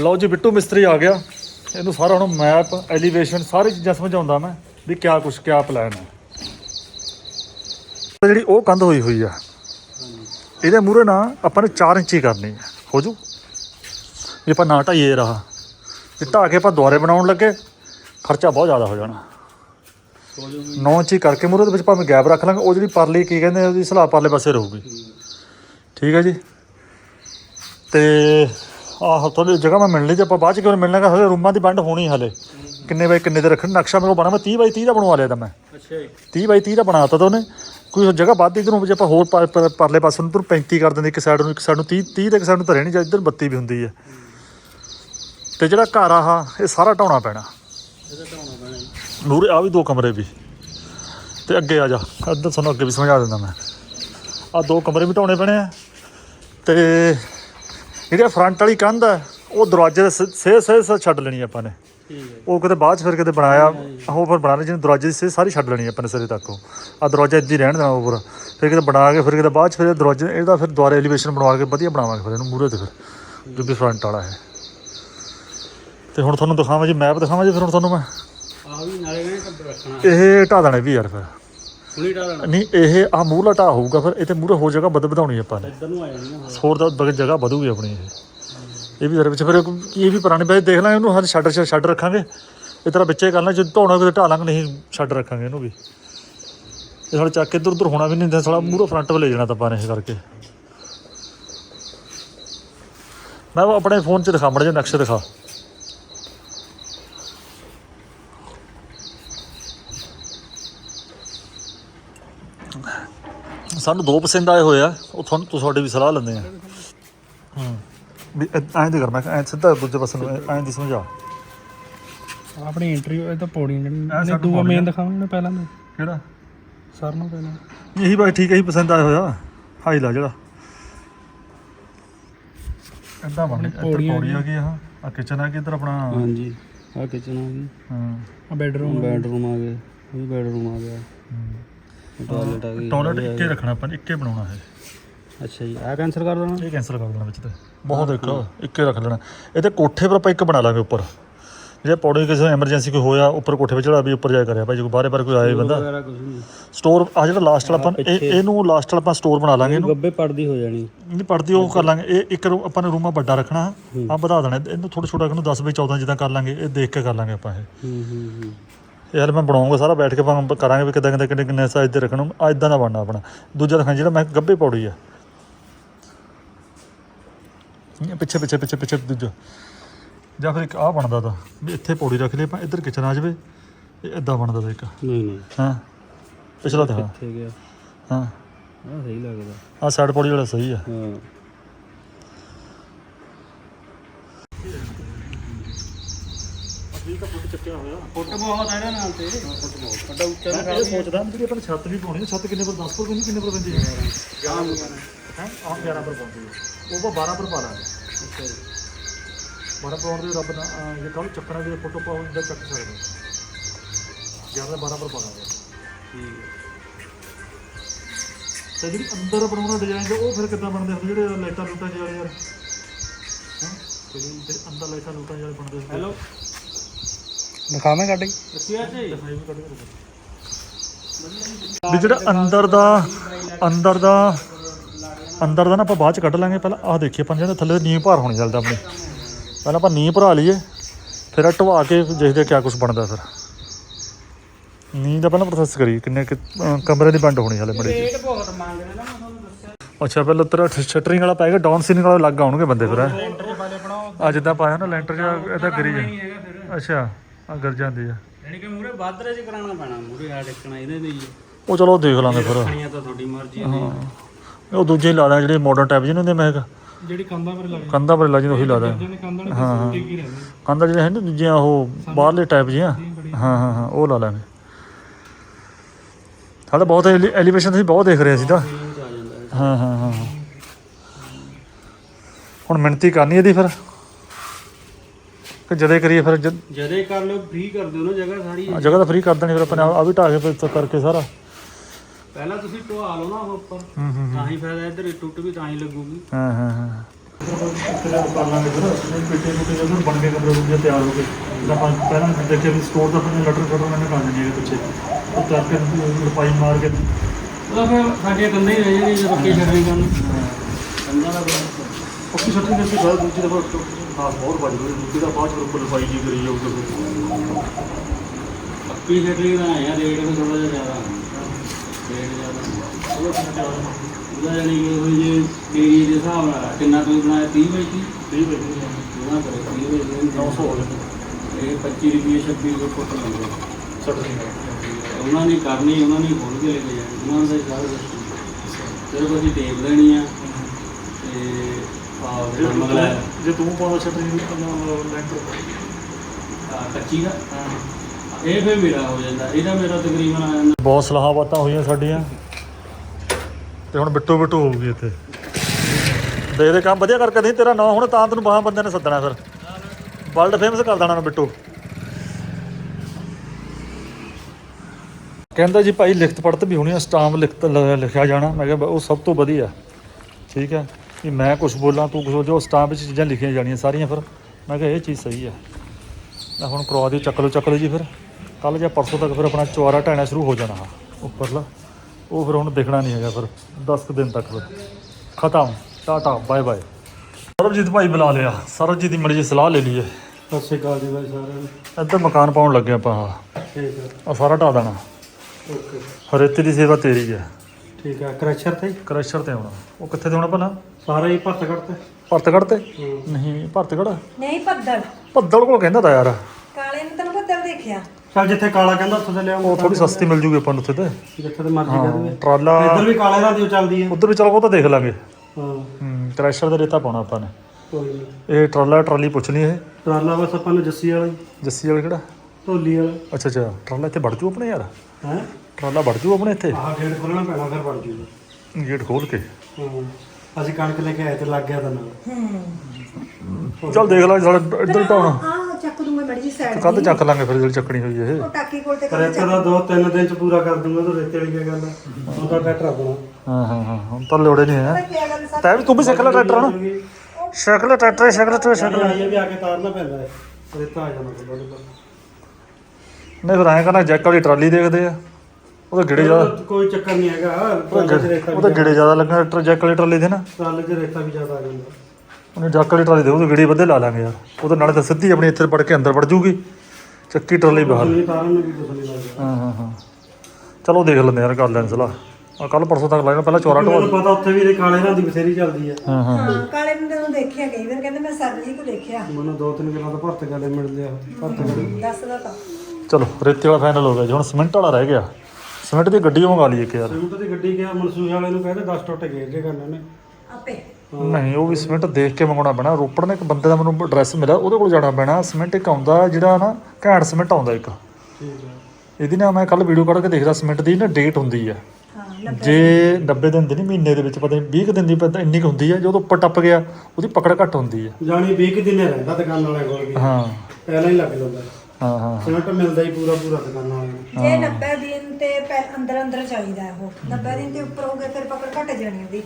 ਲਓ ਜੀ, ਬਿੱਟੂ ਮਿਸਤਰੀ ਆ ਗਿਆ। ਇਹਨੂੰ ਸਾਰਾ ਹੁਣ ਮੈਪ ਐਲੀਵੇਸ਼ਨ ਸਾਰੀ ਚੀਜ਼ਾਂ ਸਮਝਾਉਂਦਾ ਮੈਂ ਵੀ ਕਿਆ ਕੁਛ, ਕਿਆ ਪਲਾਨ ਹੈ। ਜਿਹੜੀ ਉਹ ਕੰਧ ਹੋਈ ਹੋਈ ਆ, ਇਹਦੇ ਮੂਹਰੇ ਨਾ ਆਪਾਂ ਨੇ 4 ਇੰਚੀ ਕਰਨੀ ਹੈ। ਹੋ ਜੂ। ਜੇ ਆਪਾਂ ਨਾ ਢਾਈਏ ਰਹਾ। ਇਹ ਢਾਹ ਕੇ ਆਪਾਂ ਦੁਆਰੇ ਬਣਾਉਣ ਲੱਗੇ, ਖਰਚਾ ਬਹੁਤ ਜ਼ਿਆਦਾ ਹੋ ਜਾਣਾ। 9 ਇੰਚੀ ਕਰਕੇ ਮੂਹਰੇ ਦੇ ਵਿੱਚ ਭਾਵੇਂ ਗੈਪ ਰੱਖ ਲਾਂਗੇ। ਉਹ ਜਿਹੜੀ ਪਰਲੀ ਕੀ ਕਹਿੰਦੇ ਉਹਦੀ ਸਲਾਹ ਪਰਲੇ ਪਾਸੇ ਰਹੂਗੀ। ਠੀਕ ਹੈ ਜੀ। ਤੇ ਆਹ ਥੋੜੀ ਜਗ੍ਹਾ ਮੈਂ ਮਿਲਣੀ ਤੇ ਆਪਾਂ ਬਾਅਦ ਚ ਕਿਉਂ ਮਿਲਣਾਗਾ ਹਲੇ ਰੂਮਾਂ ਦੀ ਵੰਡ ਹੋਣੀ ਹਲੇ। ਕਿੰਨੇ ਬਾਈ ਕਿੰਨੇ ਦੇ ਰੱਖਣ ਨਕਸ਼ਾ ਮੇਰੇ ਕੋਲ ਬਣਾ ਮੈਂ 30 ਬਾਈ 30 ਦਾ ਬਣਵਾ ਲਿਆ ਤਾਂ ਮੈਂ। ਅੱਛਾ ਜੀ। 30 ਬਾਈ 30 ਦਾ ਬਣਾਤਾ ਤਾਂ ਉਹਨੇ। ਕੋਈ ਜਗ੍ਹਾ ਵੱਧ ਇੱਧਰ ਜੇ ਆਪਾਂ ਹੋਰ ਪਰ- ਪਰ- ਪਰਲੇ ਪਾਸੇ ਨੂੰ ਇੱਧਰ 35 ਕਰ ਦਿੰਦੇ ਇੱਕ ਸਾਈਡ ਨੂੰ ਇੱਕ ਸਾਈਡ ਨੂੰ 30 30 ਤੇ ਇੱਕ ਸਾਈਡ ਨੂੰ ਤਾਂ ਰਹਿਣੀ ਜਾਂ ਇੱਧਰ 32 ਵੀ ਹੁੰਦੀ ਹੈ ਤੇ ਜਿਹੜਾ ਘਰ ਆਹ ਇਹ ਸਾਰਾ ਢਾਉਣਾ ਪੈਣਾ। ਇਹਦਾ ਢਾਉਣਾ ਪੈਣਾ ਮੂਰੇ ਆ ਵੀ ਦੋ ਕਮਰੇ ਵੀ। ਤੇ ਅੱਗੇ ਆ ਜਾ ਇੱਧਰ ਤੁਹਾਨੂੰ ਅੱਗੇ ਵੀ ਸਮਝਾ ਦਿੰਦਾ ਮੈਂ। ਆ ਦੋ ਕਮਰੇ ਵੀ ਢਾਉਣੇ ਪੈਣੇ ਆ। ਤੇ ਜਿਹੜੀ ਫਰੰਟ ਵਾਲੀ ਕੰਧ ਆ ਉਹ ਦਰਵਾਜ਼ੇ ਦੇ ਸੇ ਸੇ ਸੇ ਛੱਡ ਲੈਣੀ ਆਪਾਂ ਨੇ। ਉਹ ਕਿਤੇ ਬਾਅਦ ਚ ਫਿਰ ਕਿਤੇ ਬਣਾਇਆ ਉਹ ਫਿਰ ਬਣਾ ਜਿਹਨੂੰ ਦਰਵਾਜ਼ੇ ਦੀ ਸੇ ਸਾਰੀ ਛੱਡ ਲੈਣੀ ਆਪਾਂ ਨੇ ਸਿਰੇ ਤੱਕ ਆ ਦਰਵਾਜ਼ਾ ਇੱਦਾਂ ਰਹਿਣ ਦੇਣਾ ਉੱਪਰ। ਫਿਰ ਕਿਤੇ ਬਣਾ ਕੇ ਫਿਰ ਕਿਤੇ ਬਾਅਦ ਚ ਫਿਰ ਦਰਵਾਜ਼ੇ ਇਹਦਾ ਫਿਰ ਦੁਆਰੇ ਐਲੀਵੇਸ਼ਨ ਬਣਵਾ ਕੇ ਵਧੀਆ ਬਣਾਵਾਂਗੇ ਫਿਰ ਇਹਨੂੰ ਮੂਰੇ ਤੇ ਫਿਰ ਜੋ ਵੀ ਫਰੰਟ ਵਾਲਾ ਹੈ। ਤੇ ਹੁਣ ਤੁਹਾਨੂੰ ਦਿਖਾਵਾਂ ਜੀ ਮੈਪ ਦਿਖਾਵਾਂ ਜੀ ਫਿਰ ਹੁਣ ਤੁਹਾਨੂੰ ਮੈਂ? ਆ ਵੀ ਨਾਲੇ ਕਹਿੰਦੇ ਰੱਖਣਾ। ਇਹ ਢਾਹ ਦੇਣੇ ਵੀ ਯਾਰ ਫਿਰ। ਹੁਣੀ ਨਹੀਂ ਇਹ ਆ ਮੂਹਲਾ ਢਾਹ ਹੋਊਗਾ ਫਿਰ ਇੱਥੇ ਮੂਹਰੇ ਹੋਰ ਜਗ੍ਹਾ ਵੱਧ ਵਧਾਉਣੀ ਆਪਾਂ ਨੇ। ਇੱਧਰ ਨੂੰ ਆ ਜਾਣੀ ਆ ਹੋਰ ਦਾ ਬਗ ਜਗ੍ਹਾ ਵਧੂਗੀ ਆਪਣੀ ਇਹ। ਇਹ ਵੀ ਜ਼ਰਾ ਵਿੱਚ ਫਿਰ ਇਹ ਵੀ ਪੁਰਾਣੇ ਪੈਸੇ ਦੇਖ ਲਾਂਗੇ ਇਹਨੂੰ ਹਰ ਛੱਡ ਛੱਡ ਰੱਖਾਂਗੇ। ਇਸ ਤਰ੍ਹਾਂ ਵਿੱਚੇ ਕਰਨਾ ਜੇ ਧੋਣਾ ਕਿਤੇ ਢਾਹ ਲਾਂਗੇ ਨਹੀਂ ਛੱਡ ਰੱਖਾਂਗੇ ਇਹਨੂੰ ਵੀ। ਇਹ ਸਾਡਾ ਚੱਕ ਕੇ ਇੱਧਰ ਉੱਧਰ ਹੋਣਾ ਵੀ ਨਹੀਂ ਤਾਂ ਸਾਲਾ ਮੂਹਰੋਂ ਫਰੰਟ 'ਤੇ ਲੈ ਜਾਣਾ ਤਾਂ ਆਪਾਂ ਨੇ ਇਹ ਕਰਕੇ। ਮੈਂ ਉਹ ਆਪਣੇ ਫੋਨ 'ਚ ਦਿਖਾ ਮੜਾ ਜਿਹਾ ਨਕਸ਼ੇ ਦਿਖਾ। ਸਾਨੂੰ ਦੋ ਪਸੰਦ ਆਏ ਹੋਏ ਆ ਉਹ ਤੁਹਾਨੂੰ ਤੁਹਾਡੀ ਵੀ ਸਲਾਹ ਲੈਂਦੇ ਆ। ਹੂੰ। ਵੀ ਐਂ ਦੇ ਕਰ ਮੈਂ ਐਂ ਸਿੱਧਾ ਦੂਜੇ ਪਾਸੇ ਨੂੰ ਐਂ- ਦੀ ਸਮਝਾ। ਆਪਣੀ ਇੰਟਰਵਿਊ ਇਹ ਤਾਂ ਇਹ ਜਿਹੜੀਆਂ ਸਾਨੂੰ ਦੂਆ। ਮੇਨ ਦਿਖਾਉਣੇ ਪਹਿਲਾਂ ਨੂੰ ਕਿਹੜਾ? ਸਰ ਨੂੰ ਪਹਿਲਾਂ। ਇਹੀ ਬਾਈ ਠੀਕ ਹੈ ਇਹੀ ਪਸੰਦ ਆਇਆ ਹੋਇਆ। ਹਾਈ ਲਾ ਜਿਹੜਾ। ਇੱਦਾਂ ਬਣ ਪੌੜੀਆਂ ਪੌੜੀ ਆ ਗਈ ਆਹ ਆ ਕਿਚਨ ਆ ਗਈ ਇੱਧਰ ਆਪਣਾ ਹਾਂਜੀ ਆ ਕਿਚਨ ਆ ਗਈ। ਹਾਂ। ਆ ਬੈਡਰੂਮ ਬੈਡਰੂਮ ਆ ਗਿਆ ਉਹ ਵੀ ਬੈਡਰੂਮ ਆ ਗਿਆ। ਟਾਇਲਟ ਆ ਗਈ ਟਾਇਲਟ ਇੱਕੇ ਰੱਖਣਾ ਆਪਾਂ ਨੇ, ਇੱਕੇ ਬਣਾਉਣਾ ਹੈ। ਅੱਛਾ ਜੀ ਆ ਕੈਂਸਲ ਕਰ ਦੇਣਾ? ਇਹ ਕੈਂਸਲ ਕਰ ਦੇਣਾ ਵਿੱਚ ਤੇ। ਬਹੁਤ ਇੱਕ ਇੱਕੇ ਰੱਖ ਲੈਣਾ। ਇਹ ਤੇ ਕੋਠੇ ਪਰ ਆਪਾਂ ਇੱਕ ਬਣਾ ਲਾਂਗੇ ਉੱਪਰ। ਜੇ ਪੌੜੀ ਕਿਸੇ ਐਮਰਜੈਂਸੀ ਕੋਈ ਹੋਇਆ ਉੱਪਰ ਕੋਠੇ 'ਤੇ ਚੜਾ ਵੀ ਉੱਪਰ ਜਾ ਕਰਿਆ। ਭਾਈ ਜੇ ਕੋਈ ਬਾਹਰੇ ਬਾਹਰ ਕੋਈ ਆਏ ਬੰਦਾ। ਵਗੈਰਾ ਕੁਝ ਨਹੀਂ। ਸਟੋਰ ਆ ਜਿਹੜਾ ਲਾਸਟ ਵਾਲਾ ਆਪਾਂ ਇਹ ਇਹਨੂੰ ਲਾਸਟ ਵਾਲਾ ਆਪਾਂ ਸਟੋਰ ਬਣਾ ਲਾਂਗੇ ਇਹਨੂੰ। ਗੱਬੇ ਪੜਦੀ ਹੋ ਜਾਣੀ। ਨਹੀਂ ਪੜਦੀ ਉਹ ਕਰ ਲਾਂਗੇ। ਇਹ ਇੱਕ ਰੂ- ਆਪਾਂ ਨੇ ਰੂਮਾ ਵੱਡਾ ਰੱਖਣਾ। ਆ ਵਧਾ ਦੇਣਾ। ਇਹਨੂੰ ਥੋੜਾ ਛੋਟਾ ਇਹਨੂੰ 10 ਬਈ 14 ਜਿੱਦਾਂ ਕਰ ਲਾਂਗੇ। ਇਹ ਦੇਖ ਕੇ ਕਰ ਲਾਂਗੇ ਆਪਾਂ ਇਹ। ਹੂੰ ਹੂੰ ਹੂੰ। ਹਲੇ ਮੈਂ ਬਣਾਉਂਗਾ ਸਾਰਾ ਬੈਠ ਕੇ ਆਪਾਂ ਕਰਾਂਗੇ ਵੀ ਕਿੱਦਾਂ ਕਿੱਦਾਂ ਕਿੰਨੇ ਕਿੰਨੇ ਸਾਈਜ਼ ਦੇ ਰੱਖਣ ਆ ਇਦਾਂ ਦਾ ਬਣਨਾ ਆਪਣਾ। ਦੂਜਾ ਦਿਖਾਂ ਜਿਹੜਾ ਮੈਂ ਗੱਬੇ ਪੌੜੀ ਆ। ਇਹ ਪਿੱਛੇ ਪਿੱਛੇ ਪਿੱਛੇ ਪਿੱਛੇ ਦੂਜਾ। ਜਾਂ ਫਿਰ ਇੱਕ ਆ ਬਣਦਾ ਤਾਂ ਵੀ ਇੱਥੇ ਪੌੜੀ ਰੱਖ ਲਈ ਆਪਾਂ ਇੱਧਰ ਕਿਚਨ ਆ ਜਾਵੇ ਇਹ ਇਦਾਂ ਬਣਦਾ ਤਾਂ ਇੱਕ। ਨਹੀਂ ਨਹੀਂ। ਹਾਂ। ਪਿਛਲਾ ਦਿਖਾ। ਕਿੱਥੇ ਗਿਆ? ਹਾਂ। ਆ ਸਹੀ ਲੱਗਦਾ। ਆ ਸਾਈਡ ਪੌੜੀ ਵਾਲਾ ਸਹੀ ਆ। ਹਾਂ ਠੀਕ ਆ ਫੁੱਟ ਚੱਕਿਆ ਹੋਇਆ। ਫੁੱਟ ਬਹੁਤ ਹੈ ਨਾ ਨਾਲ ਤੇ। ਫੁੱਟ ਬਹੁਤ ਵੱਡਾ ਉੱਚਾ ਮੈਂ ਇਹ ਸੋਚਦਾ ਵੀ ਜਿਹੜੀ ਆਪਾਂ ਨੇ ਛੱਤ ਵੀ ਪਾਉਣੀ ਹੈ ਛੱਤ ਕਿੰਨੇ ਪਰ 10 ਪਰ ਪੈਂਦੀ ਕਿੰਨੇ ਪਰ ਪੈਂਦੀ ਹੈ? ਹੈ। ਆਹ 11 ਪਰ ਪਾਉਂਦੀ ਹੈ। ਉਹ ਆਪਾਂ 12 ਪਰ ਪਾ ਲਾਂਗੇ। ਅੱਛਾ ਜੀ। 12 ਪਾਉਣ ਦੇ ਰੱਬ ਅਹ, ਜੇ ਕੱਲ ਚੱਕਣਾ ਜੇ ਫੋਟੋ ਪਾਉਣ ਦਾ ਚੱਕ ਸਕਦੇ 11 12 ਪਰ ਪਾ ਲਾਂਗੇ। ਠੀਕ ਹੈ। ਤੇ ਜਿਹੜੀ ਅੰਦਰ ਬਣਾਉਣਾ ਡਿਜ਼ਾਈਨ ਉਹ ਫਿਰ ਕਿੱਦਾਂ ਬਣਦੇ ਹੁੰਦੇ? ਜਿਹੜੇ ਲਾਈਟਾਂ ਲੂਟਾਂ ਜਿਹੇ ਵਾਲੇ ਯਾਰ ਹਾਂ? ਜਿਹੜੇ ਅੰਦਰ ਲਾਈਟਾਂ ਲੂਟਾਂ ਜਿਹੇ ਵਾਲੇ ਬਣਦੇ ਹੁੰਦੇ ਹੈਲੋ? ਦਿਖਾਵੇਂ ਕੱਢ ਕੇ? ਵੀ ਜਿਹੜਾ ਅੰਦਰ ਦਾ ਅੰਦਰ ਦਾ ਅੰਦਰ ਦਾ ਨਾ ਆਪਾਂ ਬਾਅਦ ਚ ਕੱਢ ਲਾਂਗੇ। ਪਹਿਲਾਂ ਆਹ ਦੇਖੀਏ ਆਪਾਂ, ਜਿਹੜਾ ਥੱਲੇ ਨੀਂਹ ਭਾਰ ਹੋਣੀ ਚੱਲਦਾ ਆਪਣੀ। ਪਹਿਲਾਂ ਆਪਾਂ ਨੀਂਹ ਭਰਾ ਲਈਏ, ਫਿਰ ਆ ਢਵਾ ਕੇ ਦੇਖਦੇ ਆ ਕਿਆ ਕੁਝ ਬਣਦਾ ਫਿਰ। ਨੀਂਹ ਦਾ ਪਹਿਲਾਂ ਪ੍ਰੋਸੈਸ ਕਰੀਏ, ਕਿੰਨੇ ਕਿ, ਅਹ, ਕਮਰੇ ਦੀ ਬੰਡ ਹੋਣੀ ਹਾਲੇ ਬੜੀ ਰੇਟ ਬਹੁਤ ਮੰਗਦੇ ਨੇ ਨਾ ਮੈਂ ਤੁਹਾਨੂੰ ਦੱਸਿਆ ਅੱਛਾ, ਪਹਿਲਾਂ ਤੇਰਾ ਸ਼ਟਰਿੰਗ ਵਾਲਾ ਪੈ ਗਿਆ ਡਾਊਨ ਸੀਲਿੰਗ ਵਾਲਾ ਲੱਗ ਆਉਣਗੇ ਬੰਦੇ ਫਿਰ, ਹੈਂ। ਲੈਂਟਰ ਵਾਲੇ ਬਣਾਓ ਆ ਜਿੱਦਾਂ ਪਾਇਆ ਨਾ ਲੈਂਟਰ ਜਿਹਾ, ਇਹਦਾ ਗਰੀ ਜਾ ਨਹੀਂ ਹੈਗਾ ਫਿਰ ਅੱਛਾ। ਆ ਗਰ ਜਾਂਦੀ ਆ। ਯਾਨੀ ਕਿ ਮੂਰੇ ਬਾਦਰੇ ਚ ਕਰਾਉਣਾ ਪੈਣਾ ਮੂਰੇ ਆ ਟਿਕਣਾ ਇਹਦੇ ਦੇ ਹੀ ਉਹ ਚਲੋ ਦੇਖ ਲਾਂਗੇ ਫਿਰ। ਤਾਂ ਤੁਹਾਡੀ ਮਰਜ਼ੀ ਹੈ। ਉਹ ਦੂਜੇ ਹੀ ਲਾ ਦਾਂ ਜਿਹੜੇ ਮਾਡਰਨ ਟਾਈਪ ਜਿਹਨੂੰ ਹੁੰਦੇ ਮੈਂ ਕਿਹਾ ਜਿਹੜੀ ਕੰਧਾਂ ਪਰ ਲੱਗ ਕੰਧਾਂ ਪਰ ਲਾ ਜਿੰਦ ਉਹੀ ਲਾ ਦਾਂ ਜਾਂਦੇ ਕੰਧਾਂ ਨੇ ਬਸ ਟਿਕ ਹੀ ਰਹਿੰਦੇ ਕੰਧਾਂ ਜਿਹੜੇ ਹੈ ਨਾ ਦੂਜੀਆਂ ਉਹ ਬਾਹਰਲੇ ਟਾਈਪ ਜੀਆਂ ਹਾਂ ਹਾਂ ਹਾਂ ਉਹ ਲਾ ਲਾਂਗੇ ਸਾਡਾ ਬਹੁਤ ਐਲੀਵੇਸ਼ਨ ਅਸੀਂ ਬਹੁਤ ਦੇਖ ਰਹੇ ਸੀ ਤਾਂ। ਹੈ। ਹਾਂ ਹਾਂ ਹਾਂ ਹਾਂ। ਹੁਣ ਮਿਹਨਤੀ ਕਰਨੀ ਇਹਦੀ ਫਿਰ। ਕਿ ਜਦੇ ਕਰੀਏ ਫਿਰ ਜਦ ਜਦੇ ਕਰ ਲਓ ਫ੍ਰੀ ਕਰ ਦਿਓ ਨਾ ਜਗ੍ਹਾ ਸਾਰੀ। ਆਹ ਜਗ੍ਹਾ ਤਾਂ ਫ੍ਰੀ ਕਰ ਦੇਣੀ ਫਿਰ ਆਪਾਂ ਨੇ ਆ ਵੀ ਢਾਹ ਕੇ ਫਿਰ ਕਰਕੇ ਸਾਰਾ। ਪਹਿਲਾਂ ਤੁਸੀਂ ਢਵਾ ਲਓ ਨਾ ਉਹ ਉੱਪਰ ਹੂੰ ਹੂੰ ਤਾਂ ਹੀ ਫਾਇਦਾ ਇੱਧਰ ਟੁੱਟ ਵੀ ਤਾਂ ਹੀ ਲੱਗੂਗੀ। ਹਾਂ ਹਾਂ ਹਾਂ। ਕਰ ਲਾਂਗੇ ਫਿਰ ਪੇਟੇ ਪੁੱਟੇ ਜਦੋਂ ਬਣ ਕੇ ਕਮਰੇ ਰੂਮ ਤਿਆਰ ਹੋ ਗਏ ਜਦੋਂ ਆਪਾਂ ਪਹਿਲਾਂ ਦੇਖਿਆ ਵੀ ਸਟੋਰ ਦਾ ਆਪਣੇ ਲੈਟਰ ਫਟਰ ਮੈंने ਕਰ ਦਿੰਦੀ ਹੈ ਪਿੱਛੇ ਉਹ ਕਰ ਕੇ ਲਪਾਈ ਮਾਰ ਕੇ ਉਹਦਾ ਫਿਰ ਸਾਡੀਆਂ ਕੰਧਾਂ ਹੀ। ਰਹਿ ਜਾਣੀਆਂ ਜੇ ਪੱਕੀ ਛੱਡਣੀ ਕੰਨ ਕੰਧਾਂ ਦਾ ਬੜਾ ਪੱਕੀ ਛੱਟੀ ਦੇ ਸੀ ਬਾਅਦ ਦੂਜੀ ਦਫਾ ਖਾਸ ਬਹੁਤ ਵੱਜ ਗਈ ਦੂਜੀ ਦਾ ਬਾਅਦ ਚ ਉੱਪਰ ਜੀ ਕਰੀ ਜਾਊਗਾ ਫਿਰ ਪੱਕੀ ਛੱਡਣੀ ਦਾ ਹੈ ਰੇਟ ਵੀ ਥੋੜਾ ਜਿਹਾ ਜ਼ਿਆਦਾ ਰੇਟ ਜ਼ਿਆਦਾ ਚਲੋ ਹੈ ਉਹਦਾ ਜਾਨੀ ਕਿ ਉਹ ਜੇ ਏਰੀਏ ਦੇ ਹਿਸਾਬ ਨਾਲ ਕਿੰਨਾ ਤੁਸੀਂ ਬਣਾਇਆ? 30 ਬਾਈ 30 ਠੀਕ ਹੈ। ਜੀ ਉਹਨਾਂ ਕਰੇ? 30 ਬਾਈ 30 900 ਹੋ ਗਿਆ ਇਹ 25 ਰੁਪਏ 26 ਰੁਪਏ ਫੁੱਟ ਲੈਂਦੇ ਛੱਡ ਨਹੀਂ ਉਹਨਾਂ ਨੇ ਕਰਨੀ ਉਹਨਾਂ ਨੇ ਖੋਲ ਕੇ ਲੈ ਕੇ ਜਾਣੀ। ਉਹਨਾਂ ਦਾ ਹੀ ਸਾਰਾ ਸਿਰਫ ਅਸੀਂ ਟੇਪ ਲੈਣੀ ਆ। ਤੇ ਆਹ ਜੇ ਮਤਲਬ ਤੂੰ- ਜੇ ਤੂੰ ਪਾਉਂਦਾ ਛੱਡ ਨਹੀਂ ਲੈਂਟਰ ਆਹ ਕੱਚੀ ਦਾ? ਇਹ ਫਿਰ ਮੇਰਾ ਹੋ ਜਾਂਦਾ। ਇਹਦਾ ਮੇਰਾ ਤਕਰੀਬਨ ਆ ਜਾਂਦਾ। ਬਹੁਤ ਸਲਾਹਾਂ ਬਾਤਾਂ ਹੋਈਆਂ ਸਾਡੀਆਂ। ਤੇ ਹੁਣ ਬਿੱਟੂ ਬਿੱਟੂ ਹੋਊਗੀ ਇੱਥੇ। ਦੇ ਦੇ ਕੰਮ ਵਧੀਆ ਕਰਕੇ ਨਹੀਂ ਤੇਰਾ ਨਾਂ ਹੁਣ ਤਾਂ ਤੈਨੂੰ ਬਾਹਾਂ ਬੰਦੇ ਨੇ ਸੱਦਣਾ ਫਿਰ। ਵਰਲਡ ਫੇਮਸ ਕਰ ਦੇਣਾ ਨੂੰ ਬਿੱਟੂ। ਕਹਿੰਦਾ ਜੀ ਭਾਈ ਲਿਖਤ ਪੜਤ ਵੀ ਹੋਣੀ ਆ ਸਟਾਮ ਲਿਖਤ ਲ- ਲਿਖਿਆ ਜਾਣਾ। ਮੈਂ ਕਿਹਾ ਬ- ਉਹ ਸਭ ਤੋਂ ਵਧੀਆ। ਠੀਕ ਹੈ। ਕਿ ਮੈਂ ਕੁਝ ਬੋਲਾਂ ਤੂੰ ਕੁਝ ਜੋ ਸਟਾਮ ਵਿੱਚ ਚੀਜ਼ਾਂ ਲਿਖੀਆਂ ਜਾਣੀਆਂ ਸਾਰੀਆਂ ਫਿਰ। ਮੈਂ ਕਿਹਾ ਇਹ ਚੀਜ਼ ਸਹੀ ਹੈ। ਮੈਂ ਹੁਣ ਕਰਵਾ ਦਿਓ ਚੱਕ ਲਓ ਚੱਕ ਲਓ ਜੀ ਫਿਰ। ਕੱਲ ਜਾਂ ਪਰਸੋਂ ਤੱਕ ਫਿਰ ਆਪਣਾ ਚੁਆਰਾ ਢਾਣਾ ਸ਼ੁਰੂ ਹੋ ਜਾਣਾ ਉੱਪਰਲਾ। ਉਹ ਫਿਰ ਹੁਣ ਦਿਖਣਾ ਨਹੀਂ ਹੈਗਾ ਫਿਰ 10 ਕੁ ਦਿਨ ਤੱਕ ਫਿਰ। ਖਤਮ ਟਾਟਾ ਬਾਏ ਬਾਏ ਸਰਬਜੀਤ ਭਾਈ ਬੁਲਾ ਲਿਆ। ਸਰਬਜੀਤ ਦੀ ਮੜੀ ਜੀ ਸਲਾਹ ਲੈ ਲਈਏ। ਸਤਿ ਸ਼੍ਰੀ ਅਕਾਲ ਜੀ ਬਾਈ ਸਾਰਿਆਂ ਨੂੰ। ਇੱਧਰ ਮਕਾਨ ਪਾਉਣ ਲੱਗੇ ਆਪਾਂ ਆਹ ਠੀਕ ਹੈ। ਆਹ ਸਾਰਾ ਢਾ ਦੇਣਾ। ਓਕੇ। ਰੇਤੇ ਦੀ ਸੇਵਾ ਤੇਰੀ ਹੈ। ਠੀਕ ਹੈ ਕ੍ਰੈਸ਼ਰ ਤੇ? ਕ੍ਰੈਸ਼ਰ ਤੇ ਆਉਣਾ। ਉਹ ਕਿੱਥੇ ਤੇ ਆਉਣਾ ਭਲਾ? ਸਾਰਾ ਹੀ ਭੱਤ ਕੱਢਤੇ ਭਰਤਗੜ ਤੇ? ਨਹੀਂ ਭਰਤਗੜ ਨਹੀਂ ਪੱਦਲ ਭੱਦਲ ਕੋਲ ਕਹਿੰਦਾ ਤਾ ਯਾਰ। ਕਾਲੇ ਨੂੰ ਤੈਨੂੰ ਪੱਦਲ ਦੇਖਿਆ। ਚੱਲ ਜਿੱਥੇ ਕਾਲਾ ਕਹਿੰਦਾ ਉੱਥੇ ਤੇ ਲਿਆਉਂਗਾ ਉਹ ਥੋੜੀ ਸਸਤੀ ਮਿਲ ਜੂਗੀ ਆਪਾਂ ਨੂੰ ਉੱਥੇ ਤੇ। ਜਿੱਥੇ ਤੇ ਮਰਜ਼ੀ ਕਰ ਹਾਂ ਦੂਗੇ ਟਰਾਲਾ ਇੱਧਰ ਵੀ ਕਾਲੇ ਰੰਗ ਦੀ ਉਹ ਚੱਲਦੀ ਹੈ ਉਧਰ ਵੀ ਚਲ ਉਹ ਤਾਂ ਦੇਖ ਲਾਂਗੇ। ਹਾਂ। ਹੂੰ ਕ੍ਰੈਸ਼ਰ ਦੇ ਰੇਤਾ ਪਾਉਣਾ ਆਪਾਂ ਨੇ। ਕੋਈ ਨਹੀਂ। ਇਹ ਟਰਾਲਾ ਟਰਾਲੀ ਪੁੱਛ ਲਈ ਇਹ। ਟਰਾਲਾ ਬਸ ਆਪਾਂ ਨੂੰ ਜੱਸੀ ਵਾਲਾ ਹੀ, ਜੱਸੀ ਵਾਲਾ ਕਿਹੜਾ? ਢੋਲੀ ਵਾਲਾ। ਅੱਛਾ ਅੱਛਾ। ਟਰਾਲਾ ਇੱਥੇ ਵੜ ਜੂ ਆਪਣੇ ਯਾਰ। ਹੈ? ਟਰਾਲਾ ਵੜ ਜੂ ਆਪਣੇ ਇੱਥੇ? ਆਹ ਗੇਟ ਖੋਲਣਾ ਪੈਣਾ ਫਿਰ ਬਣ ਜੂਗਾ ਗੇਟ ਖੋਲ ਕੇ? ਹਾਂ ਅਸੀਂ ਕਣਕ ਲੈ ਕੇ ਆਏ ਤੇ ਲੱਗ ਗਿਆ ਤਾਂ ਨਾਲ। ਹੂੰ। ਚੱਲ ਦੇਖ ਲਾ ਸਾਡਾ ਇੱਧਰ ਢਾਉਣਾ। ਆਹ ਚੱਕ ਦੂੰਗਾ ਮੜੀ ਜੀ ਸਾਈਡ ਕੱਦ ਚੱਕ ਲਾਂਗੇ ਫਿਰ ਜਿਹੜੀ ਚੱਕਣੀ ਹੋਈ ਇਹ। ਉਹ ਟਾਕੀ ਕੋਲ ਤੇ ਪਰ ਇੱਥੇ ਦਾ ਦੋ ਤਿੰਨ ਦਿਨ ਚ ਪੂਰਾ ਕਰ ਦੂੰਗਾ ਤਾਂ ਰੇਤੇ ਵਾਲੀ ਕੀ ਗੱਲ ਆ? ਉਹਦਾ ਟਰੈਕਟਰ ਆਪਣਾ। ਹਾਂ ਹਾਂ ਹਾਂ ਹੁਣ ਤਾਂ ਲੋੜੇ ਨਹੀਂ ਹੈ। ਕੀ ਗੱਲ ਸਰ ਤੈ ਵੀ ਤੂੰ ਵੀ ਸਿੱਖ ਲੈ ਟਰੈਕਟਰ ਨਾ ਸਿੱਖ ਲੈ ਟਰੈਕਟਰ ਸਿੱਖ ਲੈ ਤੇ ਸਿੱਖ ਲੈ। ਇਹ ਵੀ ਆ ਕੇ ਤਾਰਨਾ ਪੈਂਦਾ ਹੈ। ਰੇਤਾ ਆ ਜਾਣਾ ਕੋਲ ਨਹੀਂ ਫਿਰ ਐਂ ਕਰਨਾ ਜੈਕ ਵਾਲੀ ਟਰਾਲੀ ਦੇਖਦੇ ਆ। ਉਹਦੇ ਗਿੜੇ ਜ਼ਿਆਦਾ ਕੋਈ ਚੱਕਰ ਨਹੀਂ ਹੈਗਾ। ਟਰਾਲੇ 'ਚ ਰੇਤਾ ਗਿੜੇ- ਵੀ ਉਹਦੇ ਗਿੜੇ ਜ਼ਿਆਦਾ ਲੱਗਣਾ ਜੈਕ ਵਾਲੀ ਟਰਾਲੀ ਦੇ ਨਾ। ਟਰਾਲੇ 'ਚ ਰੇਤਾ ਵੀ ਜ਼ਿਆਦਾ ਆ ਜਾਂਦਾ। ਉਹਨੇ ਜੱਕ ਵਾਲੀ ਟਰਾਲੀ ਦੇ ਉਹਦੇ ਗਿੜੇ ਵੱਧੇ ਲਾ ਲਾਂਗੇ ਯਾਰ। ਉਹਦੇ ਨਾਲੇ ਤਾਂ ਸਿੱਧੀ ਆਪਣੀ ਇੱਥੇ ਵੜ ਕੇ ਅੰਦਰ ਵੜ ਜੂਗੀ। ਚੱਕੀ ਟਰਾਲੀ ਬਾਹਰ। ਨਹੀਂ ਤਾਰਨ ਨੂੰ ਵੀ ਕੁਛ ਨਹੀਂ ਲੱਗਦਾ ਹਾਂ ਹਾਂ ਹਾਂ। ਚਲੋ ਦੇਖ ਲੈਂਦੇ ਯਾਰ ਕਰ ਲੈਣ ਸਲਾਹ। ਆ ਕੱਲ ਪਰਸੋਂ ਤੱਕ ਲਾਇਆ ਪਹਿਲਾਂ ਚੌਰਾ ਢਵਾ ਮੈਨੂੰ ਪਤਾ ਉੱਥੇ ਵੀ ਇਹ ਕਾਲੇ ਰੰਗ ਦੀ ਬਥੇਰੀ ਚੱਲਦੀ ਆ। ਹਾਂ ਹਾਂ। ਹਾਂ ਕਾਲੇ ਨੂੰ ਤੈਨੂੰ ਦੇਖਿਆ ਕਈ ਵਾਰ ਕਹਿੰਦੇ ਮੈਂ ਸਰਜੀ ਕੋ ਦੇਖਿਆ। ਮੈਨੂੰ ਦੋ ਤਿੰਨ ਗੱਲਾਂ ਤਾਂ ਭਰਤ ਗਾਲੇ ਮਿਲਦੇ ਆ ਭਰਤ ਗਾਲੇ ਦੱਸਦਾ ਤਾਂ। ਚਲੋ ਰੇਤੇ ਵਾਲਾ ਫਾਈਨਲ ਹੋ ਗਿਆ ਜੀ ਹੁਣ ਸਿਮੈਂਟ ਵਾਲਾ ਰਹਿ ਗਿਆ। ਸਿਮੈਂਟ ਦੀ ਗੱਡੀ ਮੰਗਾ ਲਈ ਇੱਕ ਯਾਰ। ਸਿਮਟ ਦੀ ਗੱਡੀ ਗਿਆ ਮਨਸੂਰ ਵਾਲੇ ਨੂੰ ਕਹਿੰਦੇ 10 ਟੋਟੇ ਗੇਰ ਕੇ ਕਰਨੇ ਨੇ ਆਪੇ। ਨਹੀਂ ਉਹ ਵੀ ਸਿਮੈਂਟ ਦੇਖ ਕੇ ਮੰਗਾਉਣਾ ਪੈਣਾ। ਰੋਪੜ ਨੇ ਇੱਕ ਬੰਦੇ ਦਾ ਮੈਨੂੰ ਐਡਰੈਸ ਮਿਲਿਆ ਉਹਦੇ ਕੋਲ ਜਾਣਾ ਪੈਣਾ। ਸਿਮੈਂਟ ਇੱਕ ਆਉਂਦਾ ਜਿਹੜਾ ਨਾ ਘੈਂਟ ਸਿਮੈਂਟ ਆਉਂਦਾ ਇੱਕ। ਠੀਕ ਆ। ਇਹਦੀ ਨਾ ਮੈਂ ਕੱਲ ਵੀਡੀਓ ਕੱਢ ਕੇ ਦੇਖਦਾ ਸਿਮੈਂਟ ਦੀ ਨਾ ਡੇਟ ਹੁੰਦੀ ਆ। ਹਾਂ ਜੇ 90 ਦਿਨ ਦੀ ਨਹੀਂ ਮਹੀਨੇ ਦੇ ਵਿੱਚ ਪਤਾ ਨਹੀਂ 20 ਕੁ ਦਿਨ ਦੀ ਪਤਾ ਇੰਨੀ ਕੁ ਹੁੰਦੀ ਆ ਜਦੋਂ ਉੱਪਰ ਟੱਪ ਗਿਆ ਉਹਦੀ ਪਕੜ ਘੱਟ ਹੁੰਦੀ ਆ। ਜਾਣੀ 20 ਕੁ ਦਿਨੇ ਰਹਿੰਦਾ ਦੁਕਾਨ ਵਾਲੇ ਕੋਲ ਵੀ। ਹਾਂ। ਪਹਿਲਾਂ ਹੀ ਲੱਗ ਜਾਂਦਾ। ਹਾਂ ਹਾਂ ਸਿਮਟ ਮਿਲਦਾ ਹੀ ਪੂਰਾ ਪੂਰਾ ਦੁਕਾਨ ਵਾਲੇ ਨੂੰ। ਜੇ 90 ਦਿਨ ਤੇ ਪੈ- ਅੰਦਰ ਅੰਦਰ ਚਾਹੀਦਾ ਹੈ ਉਹ। 90 ਦਿਨ ਤੇ ਉੱਪਰ ਹੋ ਗਏ ਫਿਰ ਪਕੜ ਘਟ ਜਾਣੀ ਉਹਦੀ।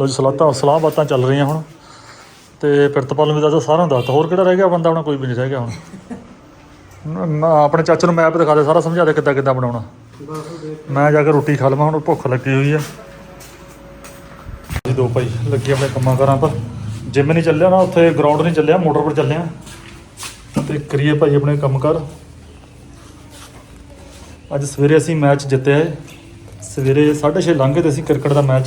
ਲੋ ਜੀ ਸਲਾਹਾਂ ਸਲਾਹ ਬਾਤਾਂ ਚੱਲ ਰਹੀਆਂ ਹੁਣ। ਤੇ ਪ੍ਰਿਤਪਾਲ ਨੂੰ ਵੀ ਦੱਸਦਾ ਸਾਰਿਆਂ ਨੂੰ ਦੱਸਤਾ ਹੋਰ ਕਿਹੜਾ ਰਹਿ ਗਿਆ ਬੰਦਾ ਆਪਣਾ ਕੋਈ ਵੀ ਨਹੀਂ ਰਹਿ ਗਿਆ ਹੁਣ। ਨਾ- ਨਾ, ਆਪਣੇ ਚਾਚੇ ਨੂੰ ਮੈਪ ਦਿਖਾ ਦੇ, ਸਾਰਾ ਸਮਝਾ ਦੇ ਕਿੱਦਾਂ ਕਿੱਦਾਂ ਬਣਾਉਣਾ। ਮੈਂ ਜਾ ਕੇ ਰੋਟੀ ਖਾ ਲਵਾਂ, ਹੁਣ ਭੁੱਖ ਲੱਗੀ ਹੋਈ ਆ। ਜੀ ਦੋ ਭਾਈ, ਲੱਗੇ ਆਪਣੇ ਕੰਮਾਂ ਕਰਾਂ ਪਰ। ਜਿਮ ਨਹੀਂ ਚੱਲਿਆ ਨਾ, ਉੱਥੇ ਗਰਾਊਂਡ ਨਹੀਂ ਚੱਲਿਆ, ਮੋਟਰ ਪਰ ਚੱਲਿਆ ਤੇ ਕਰੀਏ ਭਾਈ ਆਪਣੇ ਕੰਮ ਕਰ। ਅੱਜ ਸਵੇਰੇ ਅਸੀਂ ਮੈਚ ਜਿੱਤਿਆ ਹੈ ਸਵੇਰੇ 6:30 ਲੰਘੇ ਤੇ ਅਸੀਂ ਕ੍ਰਿਕਟ ਦਾ ਮੈਚ।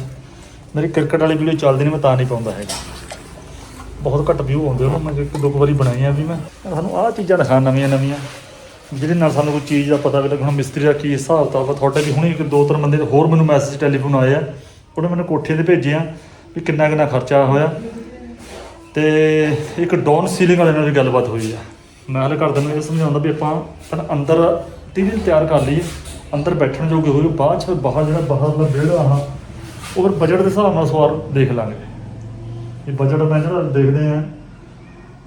ਮੇਰੀ ਕ੍ਰਿਕਟ ਵਾਲੀ ਵੀਡੀਓ ਚੱਲਦੀ ਨਹੀਂ ਮੈਂ ਤਾਂ ਨਹੀਂ ਪਾਉਂਦਾ ਹੈਗਾ। ਬਹੁਤ ਘੱਟ ਵਿਊ ਆਉਂਦੇ ਉਹਨਾਂ ਮੈਂ ਇੱਕ ਦੋ ਕੁ ਵਾਰੀ ਬਣਾਈ ਆ ਵੀ ਮੈਂ। ਸਾਨੂੰ ਆਹ ਚੀਜ਼ਾਂ ਦਿਖਾ ਨਵੀਆਂ ਨਵੀਆਂ, ਜਿਹਦੇ ਨਾਲ ਸਾਨੂੰ ਕੋਈ ਚੀਜ਼ ਦਾ ਪਤਾ ਵੀ ਲੱਗਣਾ, ਮਿਸਤਰੀ ਦਾ ਕੀ ਹਿਸਾਬ ਤਾਂ ਤੁਹਾਡੇ ਵੀ ਹੁਣੇ ਇੱਕ ਦੋ ਤਿੰਨ ਬੰਦੇ ਹੋਰ ਮੈਨੂੰ ਮੈਸੇਜ ਟੈਲੀਫੋਨ ਆਏ ਆ। ਉਹਨੇ ਮੈਨੂੰ ਕੋਠੇ ਤੇ ਭੇਜੇ ਆ ਵੀ ਕਿੰਨਾ ਕਿੰਨਾ ਖਰਚਾ ਹੋਇਆ। ਤੇ ਇੱਕ ਡਾਊਨ ਸੀਲਿੰਗ ਵਾਲੇ ਨਾਲ ਵੀ ਗੱਲਬਾਤ ਹੋਈ ਆ। ਮੈਂ ਹਲੇ ਘਰਦਿਆਂ ਨੂੰ ਇਹ ਸਮਝਾਉਂਦਾ ਵੀ ਆਪਾਂ ਪਹਿਲਾਂ ਅੰਦਰ ਟੀਵੀ ਤਿਆਰ ਕਰ ਲਈਏ, ਅੰਦਰ ਬੈਠਣ ਜੋਗੇ ਹੋਏ ਬਾਅਦ ਚ ਬਾਹਰ ਜਿਹੜਾ ਬਾਹਰ ਵਿਹੜਾ ਆ ਉਹ ਫਿਰ ਬਜਟ ਦੇ ਹਿਸਾਬ ਨਾਲ ਸਵਾਰ ਦੇਖ ਲਾਂਗੇ। ਇਹ ਬਜਟ ਮੈਂ ਜਿਹੜਾ ਦੇਖਦੇ ਆ,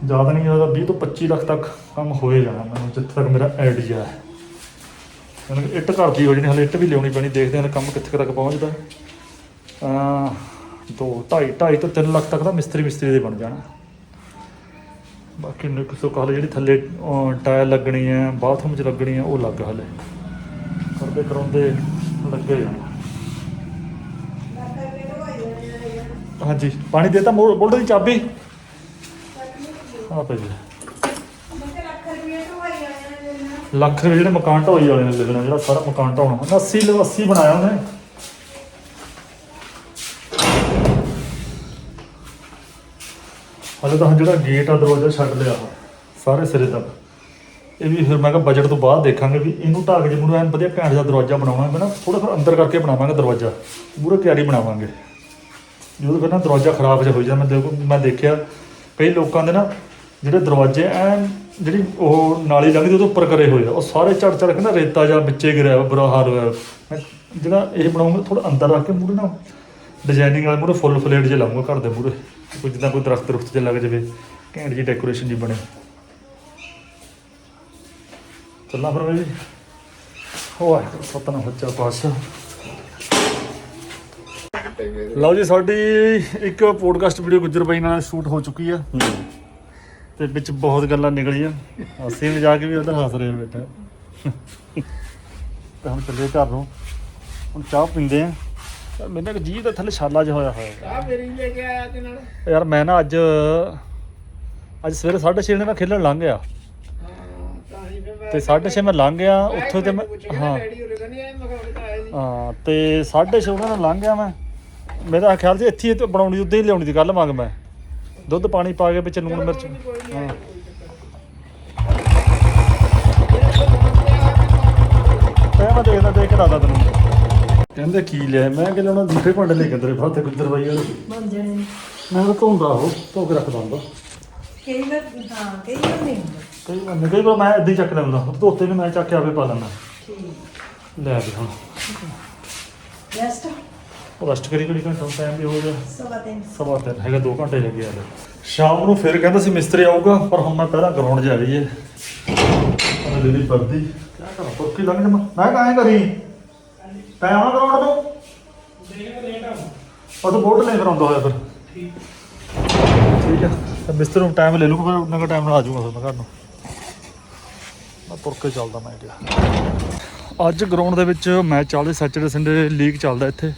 ਜ਼ਿਆਦਾ ਨਹੀਂ ਜ਼ਿਆਦਾ 20 ਤੋਂ 25 ਲੱਖ ਤੱਕ ਕੰਮ ਹੋਏ ਜਾਣਾ ਮੈਨੂੰ, ਜਿੱਥੇ ਤੱਕ ਮੇਰਾ ਆਈਡੀਆ ਹੈ। ਮੈਨੂੰ ਇੱਟ ਘਰ ਦੀ ਹੋ ਜਣੀ, ਹਲੇ ਇੱਟ ਵੀ ਲਿਆਉਣੀ ਪੈਣੀ, ਦੇਖਦੇ ਹਾਂ ਕੰਮ ਕਿੱਥੇ ਤੱਕ ਪਹੁੰਚਦਾ। ਅਹ ਦੋ, ਢਾਈ ਢਾਈ ਤੋਂ 3 ਲੱਖ ਤੱਕ ਦਾ ਮਿਸਤਰੀ ਮਿਸਤਰੀ ਦੇ ਬਣ ਜਾਣਾ। ਬਾਕੀ ਨੂੰ ਕਾਲ ਜਿਹੜੀ ਥੱਲੇ ਅਹ, ਟਾਇਲ ਲੱਗਣੀ ਹੈ ਬਾਥਰੂਮ 'ਚ ਲੱਗਣੀ ਹੈ ਉਹ ਲੱਗ ਹਲੇ। ਕਰਦੇ ਕਰਾਉਂਦੇ ਲੱਗੇ ਜਾਣਾ ਹਾਂਜੀ ਪਾਣੀ ਦੇਤਾ ਬੋਲਡ ਦੀ ਚਾਬੀ? ਆ ਪਈ ਲੱਖ ਰੁਪਏ ਜਿਹੜੇ ਮਕਾਨ ਢੋਈ ਵਾਲੇ ਨੇ ਲੈ ਜਿਹੜਾ ਸਾਰਾ ਮਕਾਨ ਢਾਉਣਾ। 80 ਲੋ 80 ਬਣਾਇਆ ਉਹਨੇ। ਹਲੇ ਤਾਂ ਜਿਹੜਾ ਗੇਟ ਆ ਦਰਵਾਜ਼ਾ ਛੱਡ ਲਿਆ ਸਾਰੇ ਸਿਰੇ ਤੱਕ। ਇਹ ਵੀ ਫਿਰ ਮੈਂ ਕਿਹਾ ਬਜਟ ਤੋਂ ਬਾਅਦ ਦੇਖਾਂਗੇ ਵੀ ਇਹਨੂੰ ਢਾਕ ਜੇ ਮੈਨੂੰ ਐਨ ਵਧੀਆ ਘੈਂਟ ਜਿਹਾ ਦਰਵਾਜ਼ਾ ਬਣਾਉਣਾ ਹੈ ਨਾ ਥੋੜਾ ਫਿਰ ਅੰਦਰ ਕਰਕੇ ਬਣਾਵਾਂਗੇ ਦਰਵਾਜ਼ਾ ਪੂਰਾ ਕਿਆਰੀ ਬਣਾਵਾਂਗੇ। ਜਦੋਂ ਫਿਰ ਨਾ ਦਰਵਾਜ਼ਾ ਖਰਾਬ ਜਿਹਾ ਹੋ ਜਾਂਦਾ ਮੈਂ ਦੇਖੋ ਮੈਂ ਦੇਖਿਆ ਕਈ ਲੋਕਾਂ ਦੇ ਨਾ ਜਿਹੜੇ ਦਰਵਾਜ਼ੇ ਐਨ ਜਿਹੜੀ ਉਹ ਨਾਲੀ ਲੰਘਦੀ ਉਹਦੇ ਉੱਪਰ ਕਰੇ ਹੋਏ ਆ ਉਹ ਸਾਰੇ ਚੜ ਚੜ ਕੇ ਨਾ ਰੇਤਾ ਜਾਂ ਵਿੱਚੇ ਗਿਰਿਆ ਹੋਇਆ, ਬੁਰਾ ਹਾਲ ਹੋਇਆ। ਮੈਂ ਜਿਹੜਾ ਇਹ ਬਣਾਉਂਗਾ ਥੋੜਾ ਅੰਦਰ ਰੱਖ ਕੇ ਮੂਰੇ ਨਾ ਡਿਜ਼ਾਈਨਿੰਗ ਵਾਲੇ ਮੂਰੇ ਫੁੱਲ ਫਲੇਟ ਜੇ ਲਾਉਂਗਾ ਘਰ ਦੇ ਮੂਰੇ ਕੋਈ ਜਿੱਦਾਂ ਕੋਈ ਦਰਖਤ ਰੁਖਤ ਜੇ ਲੱਗ ਜਾਵੇ ਘੈਂਟ ਜੀ ਡੈਕੋਰੇਸ਼ਨ ਜੀ ਬਣੇ। ਚੱਲਾਂ ਫਿਰ ਜੀ ਹੋਆ ਸਤਨਾ ਸੱਚਾ ਪਾਤਸ਼ਾਹ ਲਓ ਜੀ ਸਾਡੀ ਇੱਕ ਪੋਡਕਾਸਟ ਵੀਡੀਓ ਗੁੱਜਰ ਬਾਈ ਨਾਲ ਸ਼ੂਟ ਹੋ ਚੁੱਕੀ ਆ। ਤੇ ਵਿੱਚ ਬਹੁਤ ਗੱਲਾਂ ਨਿਕਲੀਆਂ। ਅਸੀਂ ਵੀ ਜਾ ਕੇ ਵੀ ਉਧਰ ਹੱਸ ਰਹੇ ਬੈਠਾ। ਤੇ ਹੁਣ ਚੱਲੇ ਘਰ ਨੂੰ। ਹੁਣ ਚਾਹ ਪੀਂਦੇ ਆ। ਯਾਰ ਮੇਰੇ ਨਾਲ ਜੀ ਦਾ ਥੱਲੇ ਛਾਲਾ ਜਿਹਾ ਹੋਇਆ ਹੋਇਆ। ਆ ਮੇਰੀ ਲੈ ਕੇ ਆਇਆ ਤੇ ਨਾਲ। ਯਾਰ ਮੈਂ ਨਾ ਅੱਜ ਅੱਜ ਸਵੇਰੇ 6:30 ਵਜੇ ਮੈਂ ਖੇਲਣ ਲੰਘ ਗਿਆ। ਤਾਂ ਹੀ ਫਿਰ ਮੈਂ ਤੇ 6:30 ਮੈਂ ਲੰਘ ਗਿਆ ਉੱਥੋਂ ਤੇ ਮੈਂ ਹਾਂ। ਹਾਂ ਤੇ 6:30 ਉਹਨਾਂ ਨਾਲ ਲੰਘ ਗਿਆ ਮੈਂ। ਮੇਰਾ ਖਿਆਲ ਸੀ ਇੱਥੇ ਹੀ ਤੇ ਬਣਾਉਣੀ ਉਦਾਂ ਹੀ ਲਿਆਉਣੀ ਦੀ ਕੱਲ ਮੰਗ ਮੈਂ। ਦੁੱਧ ਪਾਣੀ ਪਾ ਕੇ ਵਿੱਚ ਲੂਣ ਮਿਰਚ। ਹਾਂ। ਮੈਂ ਦੇਖਦਾ ਦੇਖ ਕੇ ਦੱਸਦਾ ਤੈਨੂੰ। ਕਹਿੰਦੇ ਕੀ ਲਿਆ? ਮੈਂ ਕਿ ਲਿਆਉਣਾ ਦੂਸਰੇ ਭਾਂਡੇ ਲੈ ਕੇ ਅੰਦਰੇ ਬਾਤੇ ਗੁੱਦਰ ਬਾਈ ਵਾਲੇ। ਬਣ ਜਾਣੇ ਨੇ। ਮੈਂ ਤਾਂ ਧੋਂਦਾ ਉਹ ਧੋ ਕੇ ਰੱਖਦਾ ਹੁੰਦਾ ਕਈ ਵਾਰ ਹਾਂ ਕਈ ਵਾਰ ਨਹੀਂ ਹੁੰਦਾ। ਕਈ ਵਾਰ ਨਹੀਂ, ਕਈ ਵਾਰ ਮੈਂ ਏਦਾਂ ਹੀ ਚੱਕ ਲੈਂਦਾ। ਧੋਤੇ ਨੇ ਮੈਂ ਚੱਕ ਕੇ ਆਪੇ ਪਾ ਲੈਂਦਾ। ਠੀਕ। ਲੈ ਵੀ ਹੁਣ। ਰੈਸਟ ਉਹ ਰੈਸਟ ਕਰੀ ਕਰੀ ਘੰਟਾ ਟਾਈਮ ਵੀ ਹੋ ਗਿਆ? ਸਵਾ ਤਿੰਨ। ਸਵਾ ਤਿੰਨ ਹੈਗਾ 2 ਘੰਟੇ ਲੱਗੇ ਆ ਸ਼ਾਮ ਨੂੰ ਫਿਰ ਕਹਿੰਦਾ ਸੀ ਮਿਸਤਰੀ ਆਊਗਾ ਪਰ ਹੁਣ ਮੈਂ ਪਹਿਲਾਂ ਗਰਾਊਂਡ ਜਾ ਰਹੀ ਹੈ ਉਹਨੇ ਦੇ ਦੀ ਵਰਦੀ ਕਿਆ ਕਰਾਂ ਪੁੱਕੀ ਲੰਘ ਜਾ ਮੈਂ ਕਾਹੇ ਕਰੀ ਤੈਂ? ਆਉਣਾ ਗਰਾਊਂਡ ਉਹ ਤਾਂ ਬੋਰਡ ਲੈ ਫਿਰ ਆਉਂਦਾ ਹੋਇਆ ਫਿਰ। ਠੀਕ। ਹੈ ਤਾਂ ਮਿਸਤਰੀ ਨੂੰ ਟਾਈਮ ਲੈ ਲੂਗਾ ਫਿਰ ਉਹਨਾਂ ਦਾ ਟਾਈਮ ਨਾਲ ਆ ਜਾਊਗਾ ਮੈਂ ਘਰ ਨੂੰ। ਮੈਂ ਤੁਰ ਕੇ ਚੱਲਦਾ ਮੈਂ ਕਿਹਾ ਅੱਜ ਗਰਾਊਂਡ ਦੇ ਵਿੱਚ ਮੈਚ ਚੱਲਦੇ ਸੈਚਰਡੇ ਸੰਡੇ ਲੀਗ ਚੱਲਦਾ ਇੱਥੇ।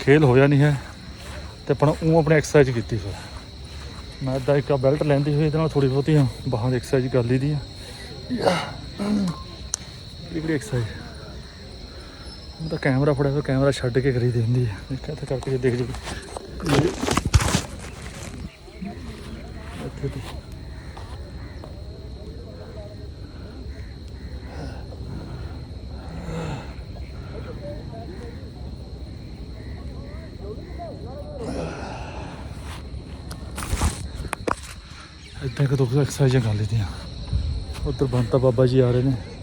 ਖੇਲ ਹੋਇਆ ਨਹੀਂ ਹੈ। ਤੇ ਆਪਣਾ ਉਹ ਆਪਣੇ ਐਕਸਰਸਾਈਜ਼ ਕੀਤੀ ਫਿਰ। ਮੈਂ ਤਾਂ ਇੱਕ ਬੈਲਟ ਲੈਂਦੀ ਹੋਈ ਇਹਦੇ ਨਾਲ ਥੋੜੀ ਬਹੁਤੀ ਬਾਹਾਂ ਦੀ ਐਕਸਰਸਾਈਜ਼ ਕਰ ਲਈਦੀ ਆ। ਕਿਹੜੀ ਐਕਸਰਸਾਈਜ਼ ਮੈਂ ਤਾਂ ਕੈਮਰਾ ਫੜਿਆ ਹੋਇਆ, ਕੈਮਰਾ ਛੱਡ ਕੇ ਕਰੀ ਦਿੰਦੀ ਹੁੰਦੀ ਹੈ ਦੇਖਿਆ ਤਾਂ ਕਰਕੇ ਜੇ ਦੇਖ ਜੀ। ਇੱਥੇ ਤੋਂ। ਇੱਦਾਂ ਕਿ ਦੋ ਐਕਸਰਸਾਈਜ਼ਾਂ ਕਰ ਲਈਆਂ। ਉੱਧਰ ਬੰਤਾ ਬਾਬਾ ਜੀ ਆ ਰਹੇ ਨੇ।